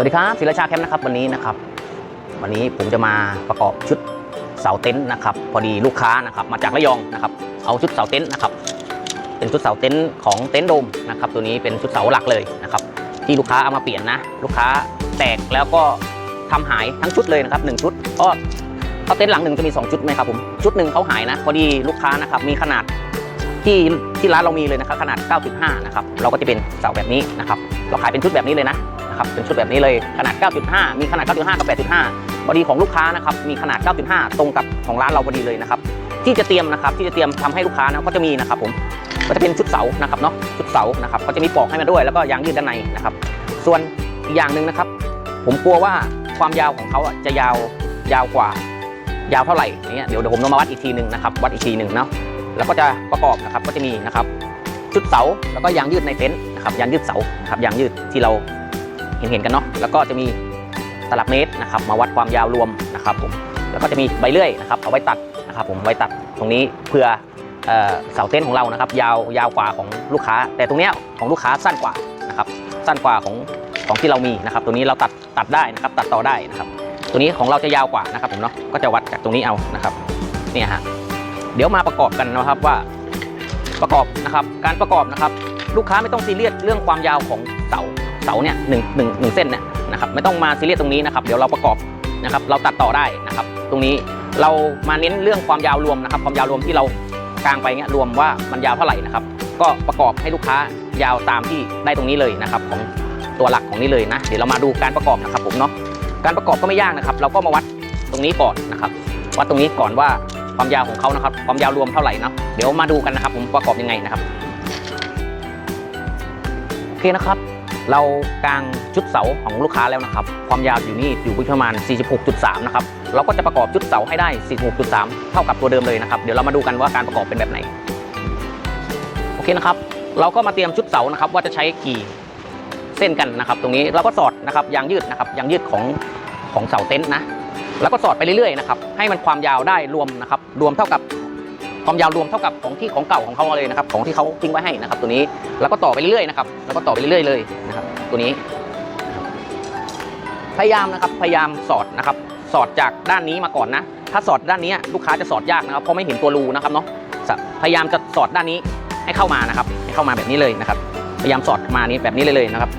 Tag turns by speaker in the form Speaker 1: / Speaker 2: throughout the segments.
Speaker 1: วัสดีครับศิลาชาแคมป์นะครับวันนี้นะครับ วันนี้ผมจะมาประกอบชุดเสาเต็นท์นะครับ พอดีลูกค้านะครับ มาจากระยองนะครับเอาชุดเสาเต็นท์นะครับ เป็นชุดเสาเต็นท์ของเต็นท์โดมนะครับ ตัวนี้เป็นชุดเสาหลักเลยนะครับ ที่ลูกค้าเอามาเปลี่ยนนะ ลูกค้าแตกแล้วก็ทำหายทั้งชุดเลยนะครับหนึ่งชุดก็เขาเต็นท์หลังหนึ่งจะมี 2 ชุดไหมครับผมชุดหนึ่งเขาหายนะ พอดีลูกค้านะครับมีขนาดที่ที่ร้านเรามีเลยนะครับขนาด 9.5 นะครับเราก็จะเป็นเสาแบบนี้นะครับ เราขายเป็นชุดแบบนี้เลยนะ นะครับเป็นชุดแบบนี้เลยขนาด 9.5 มีขนาด 9.5 กับ 8.5พอดีของลูกค้านะครับมีขนาด 9.5 ตรงกับของร้านเราพอดีเลยนะครับที่จะเตรียมนะครับที่จะเตรียมทำให้ลูกค้านะก็จะมีนะครับผมก็จะเป็นชุดเสานะครับเนาะชุดเสานะครับก็จะมีปลอกให้มาด้วยแล้วก็ยางยืดด้านในนะครับ ส่วนอีกอย่างหนึ่งนะครับ ผมกลัวว่าความยาวของเขาจะยาวยาวกว่ายาวเท่าไหร่อย่เงี้ยเดี๋ยวเดี๋ยวผมจะมาวัดอีกทีหนึ่งนะครับวัดอีกทีหนึ่งเนาะแล้วก็จะประกอบนะครับก็จะมีนะครับชุดเสาแล้วก็ยางยืดในเต็นท์นะครับยางยืดเสานะครับยางยืดที่เรา เห็นเห็นๆกันเนาะแล้วก็จะมีตลับเมตรนะครับมาวัดความยาวรวมนะครับผมแล้วก็จะมีใบเลื่อยนะครับเอาไว้ตัดนะครับผมไว้ตัดตรงนี้เพื่อเสาเต็นท์ของเรานะครับ ยาวยาวกว่าของลูกค้า แต่ตรงเนี้ยของลูกค้าสั้นกว่านะครับสั้นกว่าของของที่เรามีนะครับ ตัวนี้เราตัดตัดได้นะครับตัดต่อได้นะครับ ตัวนี้ของเราจะยาวกว่านะครับผมเนาะก็จะวัดจากตรงนี้เอานะครับเนี่ยฮะเดี๋ยวมาประกอบกันนะครับว่าประกอบนะครับการประกอบนะครับ ลูกค้าไม่ต้องซีเรียสเรื่องความยาวของเสาาเนี่ยหนึ่งหนึ่งหนึ่งเส้นเนี่ยนะครับไม่ต้องมาซีเรียสตรงนี้นะครับเดี๋ยวเราประกอบนะครับเราตัดต่อได้นะครับตรงนี้เรามาเน้นเรื่องความยาวรวมนะครับความยาวรวมที่เรากางไปเงี้ยรวมว่ามันยาวเท่าไหร่นะครับก็ประกอบให้ลูกค้ายาวตามที่ได้ตรงนี้เลยนะครับของตัวหลักของนี้เลยนะเดี๋ยวเรามาดูการประกอบนะครับผมเนาะการประกอบก็ไม่ยากนะครับ เราก็มาวัดตรงนี้ก่อนนะครับวัดตรงนี้ก่อนว่าความยาวของเขานะครับ ความยาวรวมเท่าไหร่นะเดี๋ยวมาดูกันนะครับ ผมประกอบยังไงนะครับโอเคนะครับ เรากางชุดเสาของลูกค้าแล้วนะครับ ความยาวอยู่นี่อยู่ประมาณ 46.3 นะครับ เราก็จะประกอบชุดเสาให้ได้ 46.3 เท่ากับตัวเดิมเลยนะครับ เดี๋ยวเรามาดูกันว่าการประกอบเป็นแบบไหน โอเคนะครับ เราก็มาเตรียมชุดเสานะครับ ว่าจะใช้กี่เส้นกันนะครับ ตรงนี้เราก็สอดนะครับยางยืดนะครับยางยืดของของเสาเต็นท์นะ แล้วก็สอดไปเรื่อยๆนะครับ ให้มันความยาวได้รวมนะครับ รวมเท่ากับ ความยาวรวมเท่ากับของที่ของเก่าของเขาเลยนะครับ ของที่เขาทิ้งไว้ให้นะครับ ตัวนี้แล้วก็ต่อไปเรื่อยๆนะครับแล้วก็ต่อไปเรื่อยๆเลยนะครับ ตัวนี้ พยายามนะครับพยายามสอดนะครับ สอดจากด้านนี้มาก่อนนะ ถ้าสอดด้านนี้ลูกค้าจะสอดยากนะครับเพราะไม่เห็นตัวรูนะครับเนาะสะพยายามจะสอดด้านนี้ให้เข้ามานะครับ ให้เข้ามาแบบนี้เลยนะครับ พยายามสอดมานี้แบบนี้เลยเลยนะครับ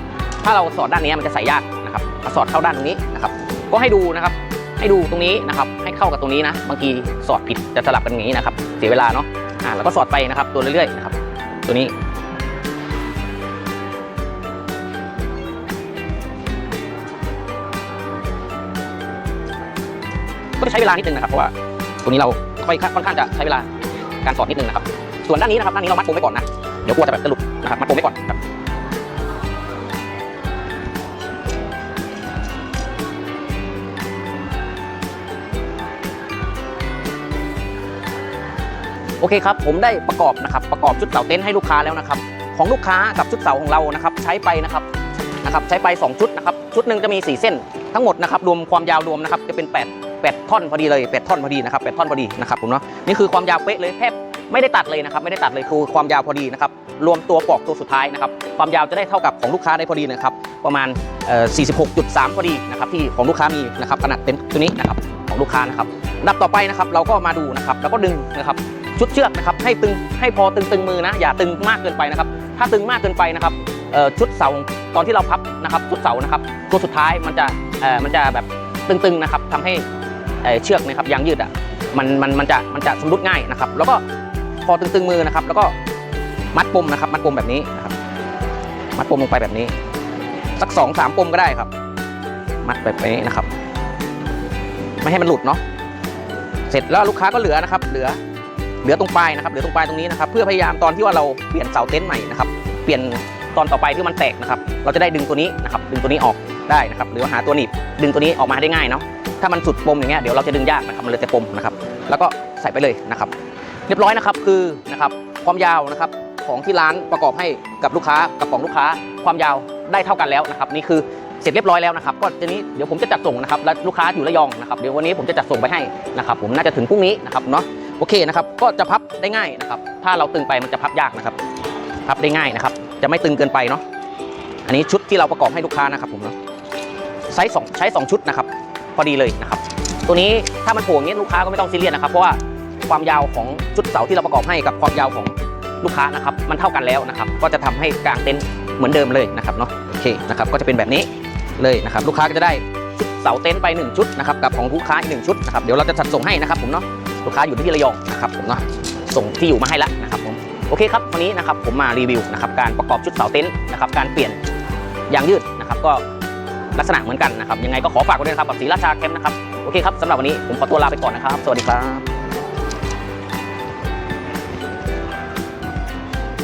Speaker 1: ถ้าเราสอดด้านนี้มันจะใส่ยากนะครับมาสอดเข้าด้านตรงนี้นะครับ ก็ให้ดูนะครับ ให้ดูตรงนี้นะครับ ให้เข้ากับตรงนี้นะ บางทีสอดผิดจะสลับกันอย่างนี้นะครับ เสียเวลาเนาะ อ่าแล้วก็สอดไปนะครับ ตัวเรื่อยๆนะครับ ตัวนี้ ก็ใช้เวลานิดนึงนะครับ เพราะว่าตัวนี้เราค่อยค่อนข้างจะใช้เวลาการสอดนิดนึงนะครับ ส่วนด้านนี้นะครับ ด้านนี้เรามัดปมไว้ก่อนนะ เดี๋ยวกลัวจะแบบจะหลุดนะครับ มัดปมไว้ก่อนครับ โอเคครับผมได้ประกอบนะครับประกอบชุดเสาเต็นท์ให้ลูกค้าแล้วนะครับของลูกค้ากับชุดเสาของเรานะครับใช้ไปนะครับนะครับใช้ไป 2 ชุดนะครับชุดหนึ่งจะมี 4 เส้น ทั้งหมดนะครับรวมความยาวรวมนะครับจะเป็น 8 8 ท่อนพอดีเลย 8 ท่อนพอดีนะครับ8ท่อนพอดีนะครับผมเนาะนี่คือความยาวเป๊ะเลยแทบไม่ได้ตัดเลยนะครับไม่ได้ตัดเลยคือความยาวพอดีนะครับรวมตัวปลอกตัวสุดท้ายนะครับความยาวจะได้เท่ากับของลูกค้าได้พอดีนะครับประมาณเอ่อ46.3 พอดีนะครับที่ของลูกค้ามีนะครับขนาดเต็นท์ตัวนี้นะครับของลูกค้านะครับดับต่อไปนะครับเราก็มาดูนะครับแล้วก็ดึงนะครับ ชุดเชือกนะครับให้ตึงให้พอตึงตึงมือนะอย่าตึงมากเกินไปนะครับ ถ้าตึงมากเกินไปนะครับชุดเสาตอนที่เราพับนะครับชุดเสานะครับ ตัวสุดท้ายมันจะเอ่อมันจะแบบตึงๆนะครับทำให้เอ่อเชือกนะครับยางยืดอะมันมันมันจะมันจะชำรุดง่ายนะครับ แล้วก็พอตึงๆมือนะครับ แล้วก็มัดปมนะครับ มัดปมแบบนี้นะครับ มัดปมลงไปแบบนี้ สักสองสามปมก็ได้ครับ มัดแบบนี้นะครับ ไม่ให้มันหลุดเนาะเสร็จแล้วลูกค้าก็เหลือนะครับ เหลือ เหลือตรงปลายนะครับเหลือตรงปลายตรงนี้นะครับ เพื่อพยายามตอนที่ว่าเราเปลี่ยนเสาเต็นท์ใหม่นะครับ เปลี่ยนตอนต่อไปที่มันแตกนะครับ เราจะได้ดึงตัวนี้นะครับ ดึงตัวนี้ออกได้นะครับ หรือว่าหาตัวหนีบดึงตัวนี้ออกมาได้ง่ายเนาะ ถ้ามันสุดปมอย่างเงี้ยเดี๋ยวเราจะดึงยากนะครับ มันเลยแต่ปมนะครับ แล้วก็ใส่ไปเลยนะครับ เรียบร้อยนะครับคือนะครับความยาวนะครับของที่ร้านประกอบให้กับลูกค้ากับของลูกค้าความยาวได้เท่ากันแล้วนะครับ นี่คือเสร็จเรียบร้อยแล้วนะครับก็ทีนี้เดี๋ยวผมจะจัดส่งนะครับและลูกค้าอยู่ระยองนะครับเดี๋ยววันนี้ผมจะจัดส่งไปให้นะครับ ผมน่าจะถึงพรุ่งนี้นะครับเนาะ โอเคนะครับ ก็จะพับได้ง่ายนะครับ ถ้าเราตึงไปมันจะพับยากนะครับ พับได้ง่ายนะครับ จะไม่ตึงเกินไปเนาะ อันนี้ชุดที่เราประกอบให้ลูกค้านะครับผมเนาะไซส์สองใช้2ชุดนะครับ พอดีเลยนะครับ ตัวนี้ถ้ามันโผล่อย่างนี้ยลูกค้าก็ไม่ต้องซีเรียสนะครับ เพราะว่าความยาวของชุดเสาที่เราประกอบให้กับความยาวของลูกค้านะครับ มันเท่ากันแล้วนะครับ ก็จะทำให้กางเต็นท์เหมือนเดิมเลยนะครับเนาะ โอเคนะครับ ก็จะเป็นแบบนี้เลยนะครับ ลูกค้าก็จะได้ชุดเสาเต็นท์ไปหนึ่งชุดนะครับ กับของลูกค้าอีกหนึ่งชุดนะครับ เดี๋ยวเราจะจัดส่งให้นะครับผมเนาะ ลูกค้าอยู่ที่ระยองนะครับผมเนาะส่งที่อยู่มาให้แล้วนะครับผมโอเคครับวันนี้นะครับผมมารีวิวนะครับการประกอบชุดเสาเต็นท์นะครับการเปลี่ยนยางยืดนะครับก็ลักษณะเหมือนกันนะครับยังไงก็ขอฝากไว้ด้วยนะครับกับศรีราชาแคมป์นะครับโอเคครับสำหรับวันนี้ผมขอตัวลาไปก่อนนะครับ สวัสดีครับ